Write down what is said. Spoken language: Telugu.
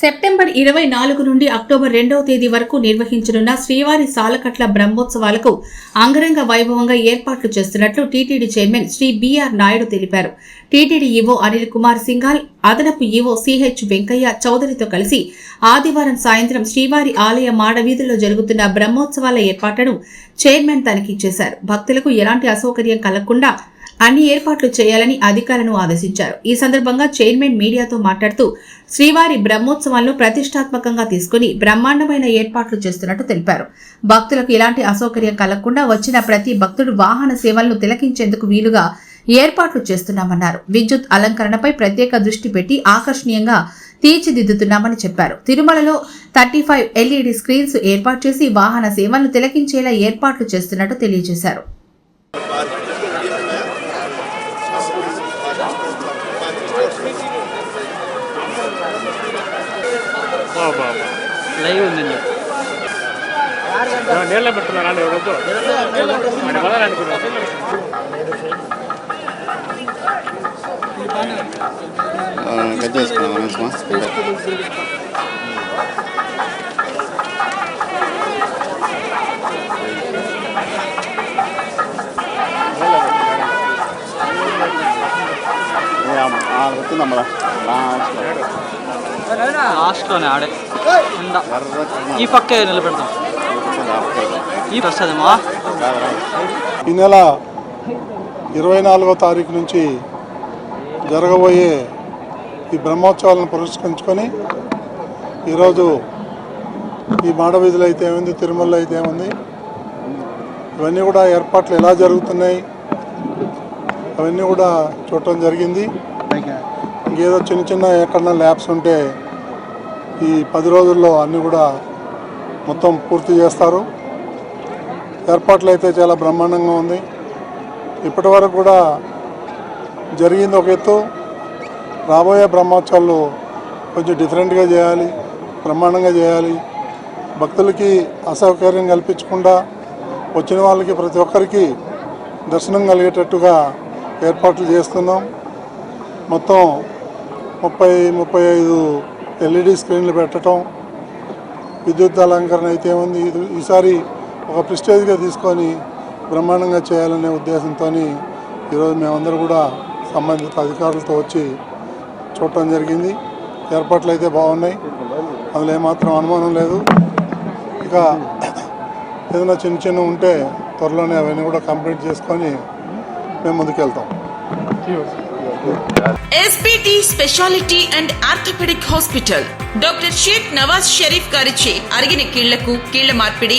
సెప్టెంబర్ ఇరవై నాలుగు నుండి అక్టోబర్ రెండవ తేదీ వరకు నిర్వహించనున్న శ్రీవారి సాలకట్ల బ్రహ్మోత్సవాలకు అంగరంగ వైభవంగా ఏర్పాట్లు చేస్తున్నట్లు TTD chairman Shri BR Naidu తెలిపారు. టీటీడీ ఈవో అనిల్ కుమార్ సింఘాల్ అదనపు ఈవో సిహెచ్ వెంకయ్య చౌదరితో కలిసి ఆదివారం సాయంత్రం శ్రీవారి ఆలయ మాడవీధుల్లో జరుగుతున్న బ్రహ్మోత్సవాల ఏర్పాట్లను చైర్మన్ తనిఖీ చేశారు. భక్తులకు ఎలాంటి అసౌకర్యం కలగకుండా అన్ని ఏర్పాట్లు చేయాలని అధికారులను ఆదేశించారు. ఈ సందర్భంగా చైర్మన్ మీడియాతో మాట్లాడుతూ శ్రీవారి బ్రహ్మోత్సవాలను ప్రతిష్టాత్మకంగా తీసుకుని బ్రహ్మాండమైన ఏర్పాట్లు చేస్తున్నట్టు తెలిపారు. భక్తులకు ఎలాంటి అసౌకర్యం కలగకుండా వచ్చిన ప్రతి భక్తుడు వాహన సేవలను తిలకించేందుకు వీలుగా ఏర్పాట్లు చేస్తున్నామన్నారు. విద్యుత్ అలంకరణపై ప్రత్యేక దృష్టి పెట్టి ఆకర్షణీయంగా తీర్చిదిద్దుతున్నామని చెప్పారు. తిరుమలలో థర్టీ ఫైవ్ ఎల్ఈడి స్క్రీన్స్ ఏర్పాటు చేసి వాహన సేవలను తిలకించేలా ఏర్పాట్లు చేస్తున్నట్టు తెలియజేశారు. బాబా లైవ్ ఉందండి నీళ్ళ పెట్టున్నారు అండి ఎవరొద్దు మన వదలు అనుకున్నాను గజ్జ వేసుకున్నాం అనవసరమా వచ్చిందమ్మా లాస్ట్లోనే ఆడే. ఉండ. ఈ పక్కే నిలబెడతాం. ఈ వస్తుందమ్మా ఈ నెల ఇరవై నాలుగో తారీఖు నుంచి జరగబోయే ఈ బ్రహ్మోత్సవాలను పురస్కరించుకొని ఈరోజు ఈ మాడవీధులు అయితే ఏముంది తిరుమలలో అయితే ఏముంది? ఇవన్నీ కూడా ఏర్పాట్లు ఎలా జరుగుతున్నాయి? అవన్నీ కూడా చూడటం జరిగింది. ఇంకేదో చిన్న చిన్న ఎక్కడన్నా ల్యాబ్స్ ఉంటే ఈ పది రోజుల్లో అన్నీ కూడా మొత్తం పూర్తి చేస్తారు. ఏర్పాట్లు అయితే చాలా బ్రహ్మాండంగా ఉంది. ఇప్పటి వరకు కూడా జరిగింది ఒక ఎత్తు. రాబోయే బ్రహ్మోత్సవాలు కొంచెం డిఫరెంట్గా చేయాలి బ్రహ్మాండంగా చేయాలి. భక్తులకి అసౌకర్యం కల్పించకుండా వచ్చిన వాళ్ళకి ప్రతి ఒక్కరికి దర్శనం కలిగేటట్టుగా ఏర్పాట్లు చేస్తున్నాం. మొత్తం ముప్పై ముప్పై ఐదు ఎల్ఈడి స్క్రీన్లు పెట్టడం విద్యుత్ అలంకరణ అయితే ఉంది ఇది- ఈసారి ఒక ప్రిస్టేజ్గా తీసుకొని బ్రహ్మాండంగా చేయాలనే ఉద్దేశంతో ఈరోజు మేమందరూ కూడా సంబంధిత అధికారులతో వచ్చి చూడటం జరిగింది. ఏర్పాట్లు అయితే బాగున్నాయి. అందులో ఏమాత్రం అనుమానం లేదు. ఇక ఏదైనా చిన్న చిన్న ఉంటే త్వరలోనే అవన్నీ కూడా కంప్లీట్ చేసుకొని మేము ముందుకెళ్తాం. SBT speciality and orthopaedic hospital doctor Shaik Nawaz Sharif గారిచే అరిగిన కీళ్ళకు కీళ్ళ మార్పిడి